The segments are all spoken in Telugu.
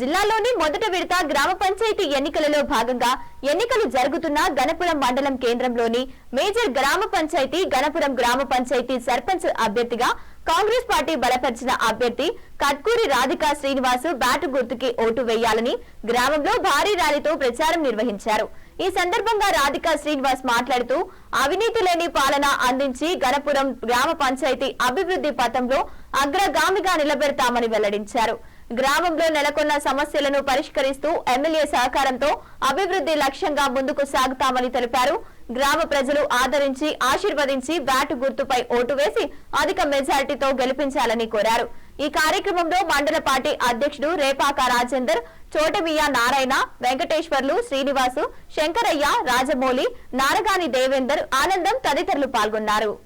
జిల్లాలోని మొదట విడత గ్రామ పంచాయతీ ఎన్నికలలో భాగంగా ఎన్నికలు జరుగుతున్న గణపురం మండలం కేంద్రంలోని మేజర్ గ్రామ పంచాయతీ గణపురం గ్రామ పంచాయతీ సర్పంచ్ అభ్యర్థిగా కాంగ్రెస్ పార్టీ బలపరిచిన అభ్యర్థి కట్కూరి రాధికా శ్రీనివాసు బ్యాటు గుర్తుకి ఓటు వేయాలని గ్రామంలో భారీ ర్యాలీతో ప్రచారం నిర్వహించారు. ఈ సందర్భంగా రాధికా శ్రీనివాస్ మాట్లాడుతూ అవినీతి లేని పాలన అందించి గణపురం గ్రామ పంచాయతీ అభివృద్ధి పథంలో అగ్రగామిగా నిలబెడతామని వెల్లడించారు. గ్రామంలో నెలకొన్న సమస్యలను పరిష్కరిస్తూ ఎమ్మెల్యే సహకారంతో అభివృద్ధి లక్ష్యంగా ముందుకు సాగుతామని తెలిపారు. గ్రామ ప్రజలు ఆదరించి ఆశీర్వదించి బ్యాటు గుర్తుపై ఓటు వేసి అధిక మెజార్టీతో గెలిపించాలని కోరారు. ఈ కార్యక్రమంలో మండల పార్టీ అధ్యక్షుడు రేపాక రాజేందర్ చోటమియ్య నారాయణ వెంకటేశ్వర్లు శ్రీనివాసు శంకరయ్య రాజమౌళి నారగాని దేవేందర్ ఆనందం తదితరులు పాల్గొన్నారు.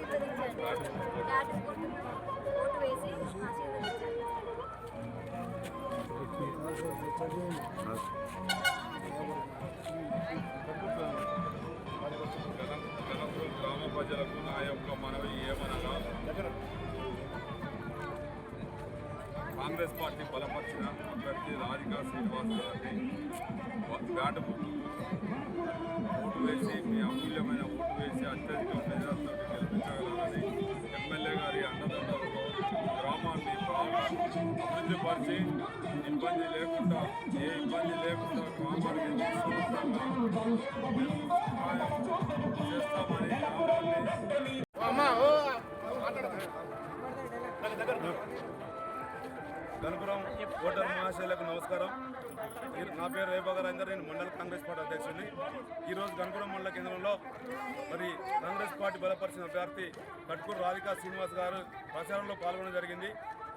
ఆశీర్వదించండి బ్యాట్ గుర్తు ఓటు వేసి ఆశీర్వదించండి జనపురం గ్రామ ప్రజలకు నా యొక్క మనవి ఏమనగా కాంగ్రెస్ పార్టీ బలపరిచిన అభ్యర్థి రాధికా శ్రీనివాస్ అభివృద్ధిపరిచి ఇబ్బంది లేకుండా ఏ ఇబ్బంది లేకుండా గ్రామానికి చేస్తామని గణపురం ఓటర్ మహాశైలకు నమస్కారం నా పేరు రేబాగ నేను మండల కాంగ్రెస్ పార్టీ అధ్యక్షుడిని. ఈరోజు గణపురం మండల కేంద్రంలో మరి కాంగ్రెస్ పార్టీ బలపరిచిన అభ్యర్థి కట్కూరు రాధికా శ్రీనివాస్ గారు ప్రచారంలో పాల్గొనడం జరిగింది.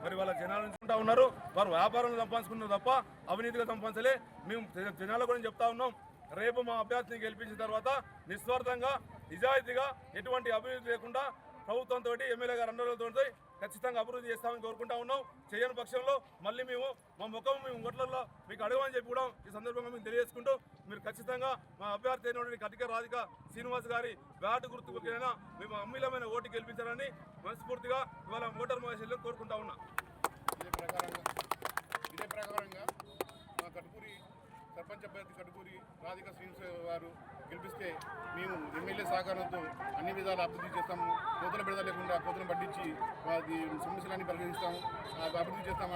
మరి వాళ్ళ జనాలు ఉంటా ఉన్నారు. వారు వ్యాపారం సంపాదించుకున్నారు తప్ప అవినీతిగా సంపాదించలే. మేము జనాల గురించి చెప్తా ఉన్నాం. రేపు మా అభ్యర్థిని గెలిపించిన తర్వాత నిస్వార్థంగా నిజాయితీగా ఎటువంటి అభివృద్ధి లేకుండా ప్రభుత్వంతో ఎమ్మెల్యే గారు అండలతో ఖచ్చితంగా అభివృద్ధి చేస్తామని కోరుకుంటా ఉన్నాం. చేయని పక్షంలో మళ్ళీ మేము మా ముఖం మేము ఓట్లలో మీకు అడగమని చెప్పి కూడా ఈ సందర్భంగా మేము తెలియజేసుకుంటూ మీరు ఖచ్చితంగా మా అభ్యర్థి అయినటువంటి కటిక రాధిక శ్రీనివాస్ గారి బ్యాట్ గుర్తుకైనా మేము అమ్మిలమైన ఓటు గెలిపించాలని మనస్ఫూర్తిగా ఇవాళ ఓటర్ మహేశ్వరులు కోరుకుంటా ఉన్నా. ఇదే ప్రకారంగా ఇదే ప్రకారంగా మా కటుకూరి సర్పంచ్ అభ్యర్థి కటుకూరి రాధిక శ్రీనివాస గారు గెలిపిస్తే మేము ఎమ్మెల్యే సహకారంతో అన్ని విధాలు అభివృద్ధి చేస్తాము. కోతల బిడద లేకుండా కోతలను పట్టించి వారి సమస్యలన్నీ పరిగణిస్తాము అభివృద్ధి చేస్తాము